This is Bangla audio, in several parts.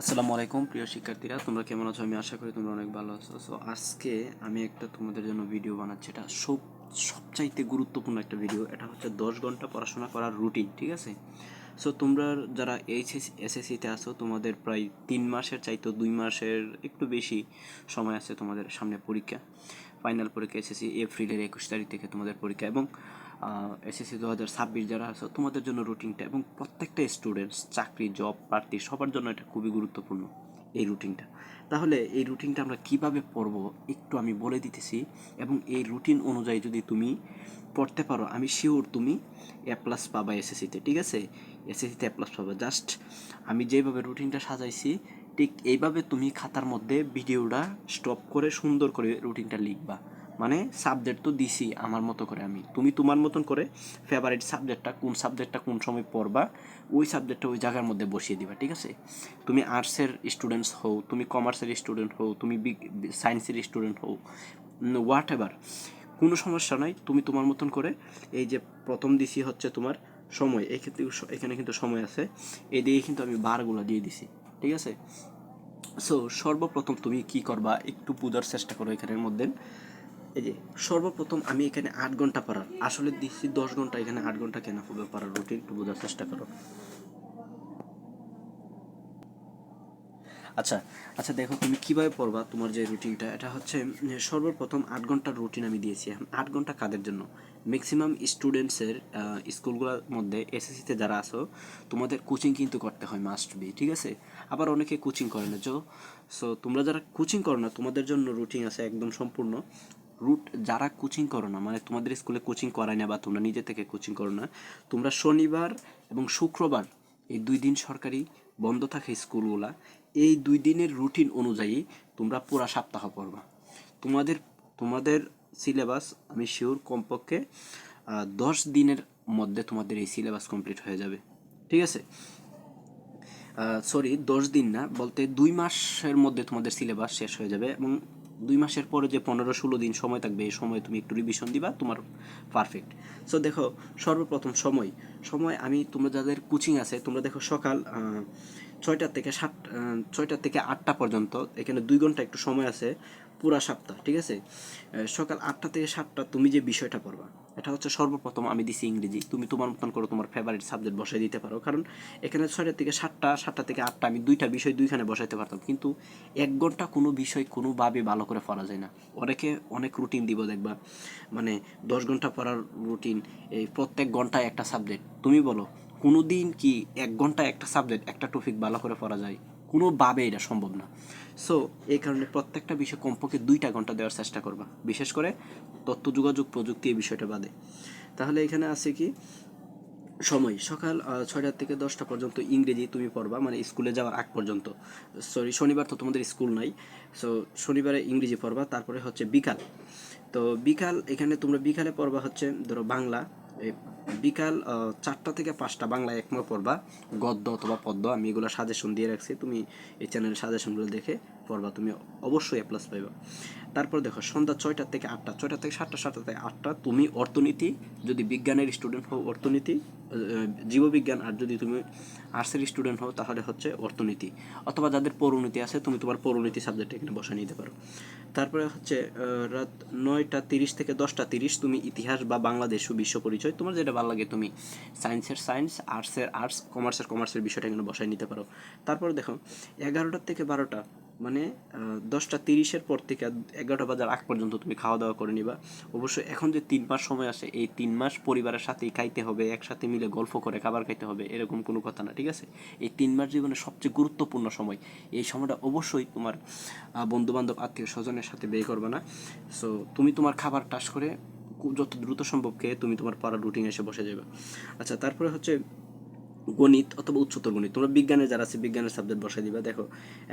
আসসালামু আলাইকুম, প্রিয় শিক্ষার্থীরা। তোমরা কেমন আছো? আমি আশা করি তোমরা অনেক ভালো আছো। সো আজকে আমি একটা তোমাদের জন্য ভিডিও বানাচ্ছি। এটা সব, সবচাইতে গুরুত্বপূর্ণ একটা ভিডিও এটা হচ্ছে দশ ঘণ্টা পড়াশোনা করার রুটিন ঠিক আছে? সো তোমরা যারা এইচএস এসএসসিতে আছো, তোমাদের প্রায় তিন মাসের চাইতো দুই মাসের একটু বেশি সময় আছে তোমাদের সামনে পরীক্ষা ফাইনাল পরীক্ষা এসএসসি এপ্রিলের একুশ তারিখ থেকে তোমাদের পরীক্ষা। এবং এসএসসি দু হাজার ছাব্বিশ যারা আছো, তোমাদের জন্য রুটিনটা এবং প্রত্যেকটা স্টুডেন্টস চাকরি জব প্রার্থী, সবার জন্য এটা খুবই গুরুত্বপূর্ণ এই রুটিনটা তাহলে এই রুটিনটা আমরা কীভাবে পড়ব একটু আমি বলে দিতেছি এবং এই রুটিন অনুযায়ী যদি তুমি পড়তে পারো, আমি শিওর তুমি এ প্লাস পাবা এসএসসিতে ঠিক আছে? এসএসসিতে এ প্লাস পাবা। জাস্ট আমি যেভাবে রুটিনটা সাজাইছি, ঠিক এইভাবে তুমি খাতার মধ্যে ভিডিওটা স্টপ করে সুন্দর করে রুটিনটা লিখবা। মানে সাবজেক্ট তো দিছি আমার মতো করে আমি। তুমি তোমার মতন করে ফেভারিট সাবজেক্টটা কোন সাবজেক্টটা কোন সময় পড়বা, ওই সাবজেক্টটা ওই জায়গার মধ্যে বসিয়ে দিবা, ঠিক আছে? তুমি আর্টসের স্টুডেন্টস হও, তুমি কমার্সের স্টুডেন্ট হও, তুমি সায়েন্সের স্টুডেন্ট হও হোয়াট এভার কোনো সমস্যা নাই, তুমি তোমার মতন করে এই যে প্রথম দিছি হচ্ছে তোমার সময় এক্ষেত্রে এখানে কিন্তু সময় আছে, এই দিকে কিন্তু আমি বারগুলো দিয়ে দিছি, ঠিক আছে? সো সর্বপ্রথম তুমি কি করবা, একটু বোঝার চেষ্টা করো এখানের মধ্যে। এই যে, সর্বপ্রথম আমি এখানে আট ঘণ্টা পড়ার। আসলে দিচ্ছি দশ ঘণ্টা, এখানে আট ঘণ্টা কেন হবে পড়ার রুটিন একটু বোঝার চেষ্টা করো। আচ্ছা আচ্ছা দেখো, তুমি কীভাবে পড়বা তোমার যে রুটিনটা এটা হচ্ছে সর্বপ্রথম আট ঘণ্টার রুটিন আমি দিয়েছি। আট ঘণ্টা কাদের জন্য? ম্যাক্সিমাম স্টুডেন্টসের স্কুলগুলোর মধ্যে এসএসসিতে যারা আসো তোমাদের কোচিং কিন্তু করতে হয় মাস্ট বি ঠিক আছে? আবার অনেকে কোচিং করে না সো তোমরা যারা কোচিং করো না, তোমাদের জন্য রুটিন আছে একদম সম্পূর্ণ। রুট যারা কোচিং করো না মানে তোমাদের স্কুলে কোচিং করায় না বা তোমরা নিজে থেকে কোচিং করো না, তোমরা শনিবার এবং শুক্রবার এই দুই দিন সরকারি বন্ধ থাকে স্কুলগুলা এই দুই দিনের রুটিন অনুযায়ী তোমরা পুরা সপ্তাহ পড়বা। তোমাদের তোমাদের সিলেবাস আমি শিওর কমপক্ষে দশ দিনের মধ্যে তোমাদের এই সিলেবাস কমপ্লিট হয়ে যাবে। ঠিক আছে? সরি দশ দিন না, বলতে দুই মাসের মধ্যে তোমাদের সিলেবাস শেষ হয়ে যাবে এবং দুই মাসের পরে যে পনেরো ষোলো দিন সময় থাকবে, এই সময় তুমি একটু রিভিশন দিবা, তোমার পারফেক্ট সো দেখো, সর্বপ্রথম সময়। সময় আমি, তোমরা যাদের কোচিং আছে, তোমরা দেখো সকাল ছয়টা থেকে সাত ছয়টা থেকে আটটা পর্যন্ত, এখানে দুই ঘণ্টা একটু সময় আছে, পুরা সপ্তাহ, ঠিক আছে? সকাল আটটা থেকে সাতটা তুমি যে বিষয়টা পড়বা। এটা হচ্ছে সর্বপ্রথম আমি দিছি ইংরেজি। তুমি তোমার মতন করে তোমার ফেভারিট সাবজেক্ট বসাই দিতে পারো। কারণ এখানে ছয়টা থেকে সাতটা সাতটা থেকে আটটা আমি দুইটা বিষয় দুইখানে বসাইতে পারতাম। কিন্তু এক ঘণ্টা কোনো বিষয় কোনোভাবে ভালো করে পড়া যায় না। অনেকে অনেক রুটিন দিব দেখবা। মানে দশ ঘণ্টা পড়ার রুটিন এই প্রত্যেক ঘন্টায় একটা সাবজেক্ট তুমি বলো কোনো দিন কি এক ঘন্টায় একটা সাবজেক্ট একটা টপিক ভালো করে পড়া যায়? কোনোভাবে এটা সম্ভব না। সো এই কারণে প্রত্যেকটা বিষয় কমপক্ষে দুইটা ঘণ্টা দেওয়ার চেষ্টা করবা। বিশেষ করে তথ্য, যোগাযোগ, প্রযুক্তি এই বিষয়টা বাদে। তাহলে এখানে আছে কি? সময়। সকাল ছয়টার থেকে দশটা পর্যন্ত ইংরেজি তুমি পড়বা মানে স্কুলে যাওয়ার আগ পর্যন্ত। সরি শনিবার তো তোমাদের স্কুল নাই। সো শনিবারে ইংরেজি পড়বা, তারপরে হচ্ছে বিকাল। তো বিকাল, এখানে তোমরা বিকালে পড়বা হচ্ছে, ধরো বাংলা বিকাল চারটা থেকে পাঁচটা বাংলা একমত পড়বা। গদ্য অথবা পদ্য, আমি এগুলো সাজেশন দিয়ে রাখছি। তুমি এই চ্যানেলের সাজেশনগুলো দেখে পড়বা, তুমি অবশ্যই প্লাস পাইবা। তারপর দেখো, সন্ধ্যা ছয়টা থেকে আটটা, ছয়টা থেকে সাতটা সাতটা থেকে আটটা, তুমি অর্থনীতি, যদি বিজ্ঞানের স্টুডেন্ট হও অর্থনীতি জীববিজ্ঞান, আর যদি তুমি আর্টসের স্টুডেন্ট হও, তাহলে হচ্ছে অর্থনীতি। অথবা যাদের পৌরনীতি আছে, তুমি তোমার পৌরনীতি সাবজেক্ট এখানে বসে নিতে পারো। তারপরে হচ্ছে রাত নয়টা তিরিশ থেকে দশটা তিরিশ, তুমি ইতিহাস বা বাংলাদেশ ও বিশ্ব পরিচয়, তোমার যেটা ভালো লাগে তুমি সায়েন্সের সায়েন্স আর্টসের আর্টস কমার্সের কমার্সের বিষয়টা এখানে বসায় নিতে পারো। তারপর দেখো, এগারোটার থেকে বারোটা মানে দশটা তিরিশের পর থেকে এগারোটা বাজার আগ পর্যন্ত তুমি খাওয়া দাওয়া করে নিবা। অবশ্যই এখন যে তিন মাস সময় আসে এই তিন মাস পরিবারের সাথেই খাইতে হবে, একসাথে মিলে গল্প করে, খাবার খাইতে হবে, এরকম কোনো কথা না, ঠিক আছে? এই তিন মাস জীবনে সবচেয়ে গুরুত্বপূর্ণ সময়। এই সময়টা অবশ্যই তোমার বন্ধু বান্ধব আত্মীয় স্বজনের সাথে ব্যয় করবে না। সো তুমি তোমার খাবার টাস করে যত দ্রুত সম্ভব খেয়ে তুমি তোমার পড়ার রুটিন এসে বসে যাবে। আচ্ছা তারপরে হচ্ছে গণিত অথবা উচ্চতর গণিত। তোমরা বিজ্ঞানের যারা আছে, বিজ্ঞানের সাবজেক্ট বসাই দিবা। দেখো,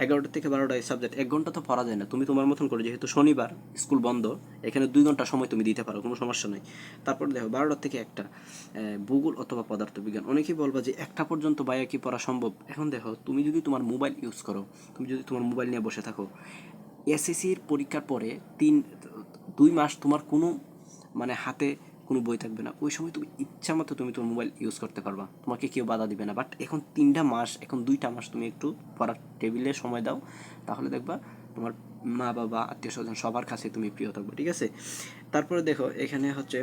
এগারোটা থেকে বারোটা এই সাবজেক্ট এক ঘণ্টা তো পড়া যায় না। তুমি তোমার মতন করে, যেহেতু শনিবার স্কুল বন্ধ, এখানে দুই ঘণ্টা সময় তুমি দিতে পারো, কোনো সমস্যা নেই। তারপর দেখো, বারোটা থেকে একটা ভূগোল অথবা পদার্থবিজ্ঞান। অনেকেই বলবা যে, একটা পর্যন্ত বাইরে কি পড়া সম্ভব? এখন দেখো, তুমি যদি তোমার মোবাইল ইউজ করো, তুমি যদি তোমার মোবাইল নিয়ে বসে থাকো এসএসসির পরীক্ষার পরে তিন, দুই মাস তোমার কোনো মানে হাতে কোনো বই থাকবে না। ওই সময় তুমি ইচ্ছা মতো তুমি তোমার মোবাইল ইউজ করতে পারবা। তোমাকে কেউ বাধা দিবে না। বাট এখন তিনটা মাস, এখন দুইটা মাস তুমি একটু পড়ার টেবিলে সময় দাও। তাহলে দেখবা তোমার মা, বাবা, আত্মীয় স্বজন সবার কাছে তুমি প্রিয় থাকবে, ঠিক আছে? তারপরে দেখো, এখানে হচ্ছে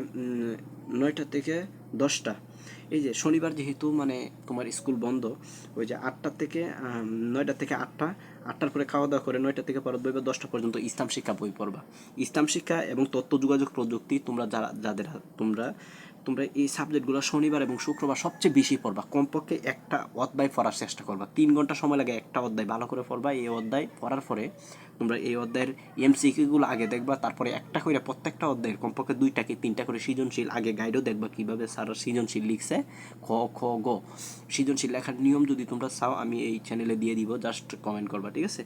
নয়টা থেকে দশটা। এই যে শনিবার যেহেতু মানে তোমার স্কুল বন্ধ, ওই যে আটটা থেকে নয়টা থেকে আটটা, আটটার পরে খাওয়া দাওয়া করে নয়টা থেকে পড়া বই বা দশটা পর্যন্ত ইসলাম শিক্ষা বই পড়বা। ইসলাম শিক্ষা এবং তথ্য যোগাযোগ প্রযুক্তি তোমরা যারা, যাদের তোমরা তোমরা এই সাবজেক্টগুলো শনিবার এবং শুক্রবার সবচেয়ে বেশি পড়বা। কমপক্ষে একটা অধ্যায় পড়ার চেষ্টা করবা। তিন ঘণ্টা সময় লাগে একটা অধ্যায় ভালো করে পড়বা। এই অধ্যায় পড়ার পরে তোমরা এই অধ্যায়ের এমসিকিউগুলো আগে দেখবা, তারপরে একটা করে প্রত্যেকটা অধ্যায়ের কমপক্ষে দুইটা কি তিনটা করে সৃজনশীল আগে গাইডও দেখবা কীভাবে স্যার সৃজনশীল লিখছে। খ খ, গ। সৃজনশীল লেখার নিয়ম যদি তোমরা চাও, আমি এই চ্যানেলে দিয়ে দিব জাস্ট কমেন্ট করবা, ঠিক আছে?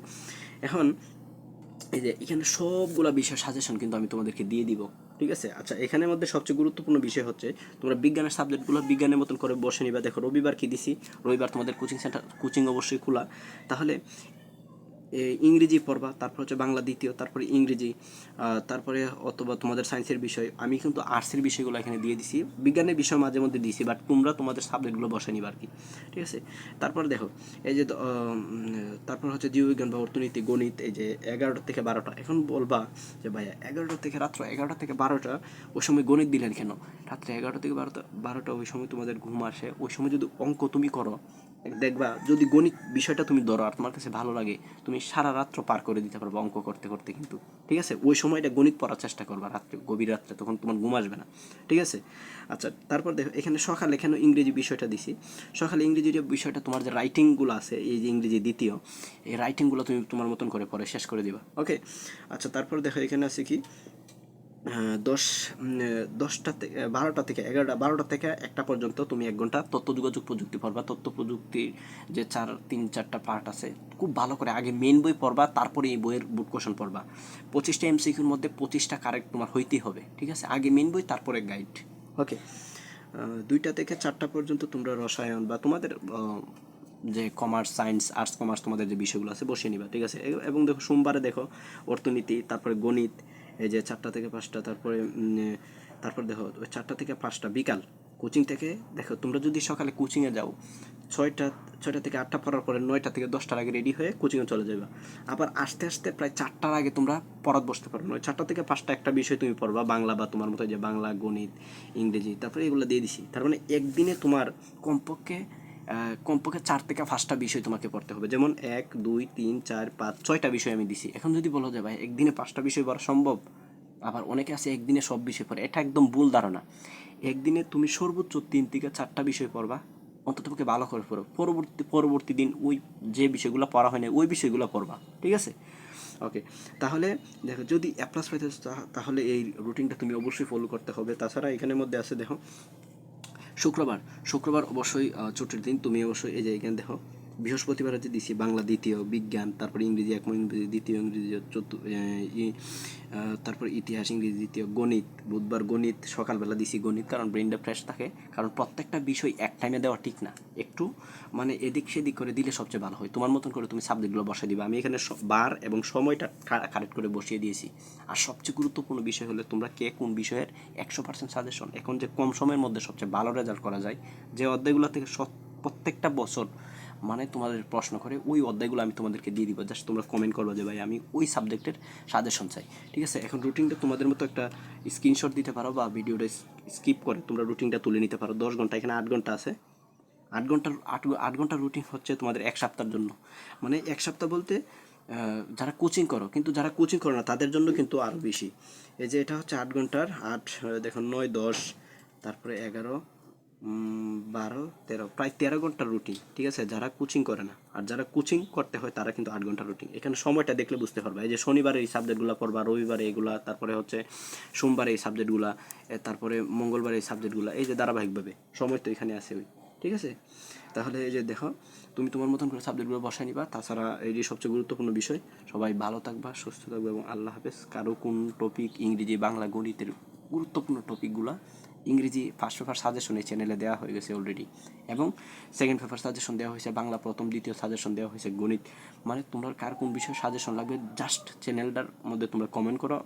এখন এই যে এখানে সবগুলো বিষয় সাজেশন কিন্তু আমি তোমাদেরকে দিয়ে দিব। ঠিক আছে? আচ্ছা এখানের মধ্যে সবচেয়ে গুরুত্বপূর্ণ বিষয় হচ্ছে, তোমরা বিজ্ঞানের সাবজেক্টগুলো বিজ্ঞানের মতন করে বসে নিবা। দেখো, রবিবার কি দিছি? রবিবার তোমাদের কোচিং সেন্টার কোচিং অবশ্যই খোলা। তাহলে ইংরেজি পড়বা, তারপর হচ্ছে বাংলা দ্বিতীয়, তারপরে ইংরেজি তারপরে অথবা তোমাদের সায়েন্সের বিষয়। আমি কিন্তু আর্টসের বিষয়গুলো এখানে দিয়ে দিছি। বিজ্ঞানের বিষয় মাঝে মধ্যে দিয়েছি বাট তোমরা তোমাদের সাবজেক্টগুলো বসে নিবা আর কি ঠিক আছে? তারপর দেখো, এই যে তারপর হচ্ছে জীববিজ্ঞান বা অর্থনীতি, গণিত, এই যে এগারোটা থেকে বারোটা। এখন বলবা যে ভাইয়া, এগারোটা থেকে রাত্র এগারোটা থেকে বারোটা, ওই সময় গণিত দিলেন কেন? রাত্রে এগারোটা থেকে বারোটা বারোটা ওই সময় তোমাদের ঘুম আসে। ওই সময় যদি অঙ্ক তুমি করো দেখবা, যদি গণিত বিষয়টা তুমি ধরো আর তোমার কাছে ভালো লাগে, তুমি সারা রাত্র পার করে দিতে পারবে অঙ্ক করতে করতে কিন্তু, ঠিক আছে? ওই সময়টা গণিত পড়ার চেষ্টা করবা রাত্রে, গভীর রাত্রে, তখন তোমার ঘুম আসবে না, ঠিক আছে? আচ্ছা তারপর দেখো, এখানে সকালে এখানে ইংরেজি বিষয়টা দিছি। সকালে ইংরেজি যে বিষয়টা, তোমার যে রাইটিংগুলো আছে, এই যে ইংরেজি দ্বিতীয়, এই রাইটিংগুলো তুমি তোমার মতন করে পরে শেষ করে দিবা ওকে আচ্ছা তারপর দেখো, এখানে আছে কি? দশ দশটা থেকে বারোটা থেকে এগারোটা বারোটা থেকে একটা পর্যন্ত তুমি এক ঘণ্টা তথ্য যোগাযোগ প্রযুক্তি পড়বা। তথ্য প্রযুক্তির যে চার তিন চারটা পার্ট আছে খুব ভালো করে আগে মেন বই পড়বা তারপরে এই বইয়ের বুট কোশ্চেন পড়বা। পঁচিশটা এমসিকিউর মধ্যে পঁচিশটা কারেক্ট তোমার হইতেই হবে ঠিক আছে? আগে মেন বই তারপরে গাইড ওকে দুইটা থেকে চারটা পর্যন্ত তোমরা রসায়ন বা তোমাদের যে কমার্স সায়েন্স আর্টস কমার্স তোমাদের যে বিষয়গুলো আছে বসিয়ে নিবা ঠিক আছে? এবং দেখো সোমবারে দেখো অর্থনীতি তারপরে গণিত এই যে চারটা থেকে পাঁচটা, তারপরে তারপর দেখো, ওই চারটা থেকে পাঁচটা বিকাল কোচিং থেকে, দেখো, তোমরা যদি সকালে কোচিংয়ে যাও, ছয়টা ছয়টা থেকে আটটা পড়ার পরে নয়টা থেকে দশটার আগে রেডি হয়ে কোচিংয়ে চলে যাবে। আবার আস্তে আস্তে প্রায় চারটার আগে তোমরা পড়াত বসতে পারো নয় চারটা থেকে পাঁচটা একটা বিষয় তুমি পড়বা, বাংলা বা তোমার মতো যে বাংলা, গণিত, ইংরেজি, তারপরে এগুলো দিয়ে দিছি। তার মানে একদিনে তোমার কমপক্ষে কমপক্ষে চার থেকে পাঁচটা বিষয় তোমাকে পড়তে হবে। যেমন এক, দুই, তিন, চার, পাঁচ, ছয়টা বিষয় আমি দিছি। এখন যদি বলো যে ভাই, একদিনে পাঁচটা বিষয় পড়া সম্ভব? আবার অনেকে আছে একদিনে সব বিষয় পড়ে। এটা একদম ভুল ধারণা। একদিনে তুমি সর্বোচ্চ তিন থেকে চারটা বিষয় পড়বা। অন্তত পক্ষে ভালো করে পড়ো। পরবর্তী পরবর্তী দিন ওই যে বিষয়গুলো পড়া হয় না ওই বিষয়গুলো পড়বা। ঠিক আছে? ওকে তাহলে দেখো, যদি অ্যাপ্লাস পাইতে তাহলে এই রুটিনটা তুমি অবশ্যই ফলো করতে হবে। তাছাড়া এখানের মধ্যে আছে, দেখো শুক্রবার। শুক্রবার অবশ্যই ছুটির দিন তুমি অবশ্যই এই যে এখানে দেখো। বৃহস্পতিবার হচ্ছে দিছি, বাংলা দ্বিতীয় বিজ্ঞান, তারপর ইংরেজি এক ইংরেজি দ্বিতীয়, ইংরেজি চতুর্থ তারপর ইতিহাস, ইংরেজি দ্বিতীয়, গণিত, বুধবার গণিত, সকালবেলা দিছি গণিত, কারণ ব্রেনটা ফ্রেশ থাকে, কারণ প্রত্যেকটা বিষয় এক টাইমে দেওয়া ঠিক না। একটু মানে এদিক সেদিক করে দিলে সবচেয়ে ভালো হয়। তোমার মতন করে তুমি সাবজেক্টগুলো বসে দিবে। আমি এখানে বার এবং সময়টা কারেক্ট করে বসিয়ে দিয়েছি। আর সবচেয়ে গুরুত্বপূর্ণ বিষয় হলো তোমরা কে কোন বিষয়ের একশো পার্সেন্ট সাজেশন এখন যে কম সময়ের মধ্যে সবচেয়ে ভালো রেজাল্ট করা যায়, যে অধ্যায়গুলো থেকে প্রত্যেকটা বছর মানে তোমাদের প্রশ্ন করে ওই অধ্যায়গুলো আমি তোমাদেরকে দিয়ে দিব। জাস্ট তোমরা কমেন্ট করব যে, ভাই, আমি ওই সাবজেক্টের সাজেশন চাই। ঠিক আছে? এখন রুটিনটা তোমাদের মতো একটা স্ক্রিনশট দিতে পারো বা ভিডিওটা স্কিপ করে তোমরা রুটিনটা তুলে নিতে পারো। দশ ঘণ্টা, এখানে আট ঘণ্টা আছে। আট ঘণ্টার, আট আট ঘণ্টার রুটিন হচ্ছে তোমাদের এক সপ্তাহের জন্য। মানে এক সপ্তাহ বলতে যারা কোচিং করো, কিন্তু যারা কোচিং করো না, তাদের জন্য কিন্তু আরও বেশি। এই যে এটা হচ্ছে আট ঘণ্টার, আট, দেখো, নয়, দশ, তারপরে এগারো বারো, তেরো, প্রায় তেরো ঘণ্টার রুটিন ঠিক আছে? যারা কোচিং করে না। আর যারা কোচিং করতে হয়, তারা কিন্তু আট ঘণ্টার রুটিন এখানে সময়টা দেখলে বুঝতে পারবে। এই যে শনিবারে এই সাবজেক্টগুলো পড়বা, রবিবারে এগুলা, তারপরে হচ্ছে সোমবারে এই সাবজেক্টগুলা তারপরে মঙ্গলবারে এই সাবজেক্টগুলো এই যে ধারাবাহিকভাবে। সময় তো এখানে আছে। ওই ঠিক আছে? তাহলে এই যে দেখো, তুমি তোমার মতন করে সাবজেক্টগুলো বসায় নিবা। তাছাড়া এই যে সবচেয়ে গুরুত্বপূর্ণ বিষয়, সবাই ভালো থাকবা, সুস্থ থাকবে এবং আল্লাহ হাফেজ। কারও কোন টপিক ইংরেজি, বাংলা, গণিতের গুরুত্বপূর্ণ টপিকগুলো ইংরেজি ফার্স্ট পেপার সাজেশন এই চ্যানেলে দেওয়া হয়ে গেছে অলরেডি এবং সেকেন্ড পেপার সাজেশন দেওয়া হয়েছে, বাংলা প্রথম, দ্বিতীয় সাজেশন দেওয়া হয়েছে গণিত। মানে তোমরা কার কোন বিষয়ে সাজেশন লাগবে জাস্ট চ্যানেলটার মধ্যে তোমরা কমেন্ট করো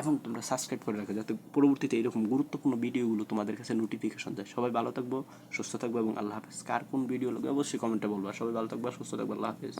এবং তোমরা সাবস্ক্রাইব করে রাখো, যাতে পরবর্তীতে এরকম গুরুত্বপূর্ণ ভিডিওগুলো তোমাদের কাছে নোটিফিকেশন যায় সবাই ভালো থাকব, সুস্থ থাকব এবং আল্লাহ হাফেজ। কার কোন ভিডিও লাগবে অবশ্যই কমেন্টে বলবা। সবাই ভালো থাকবা, সুস্থ থাকব, আল্লাহ হাফেজ।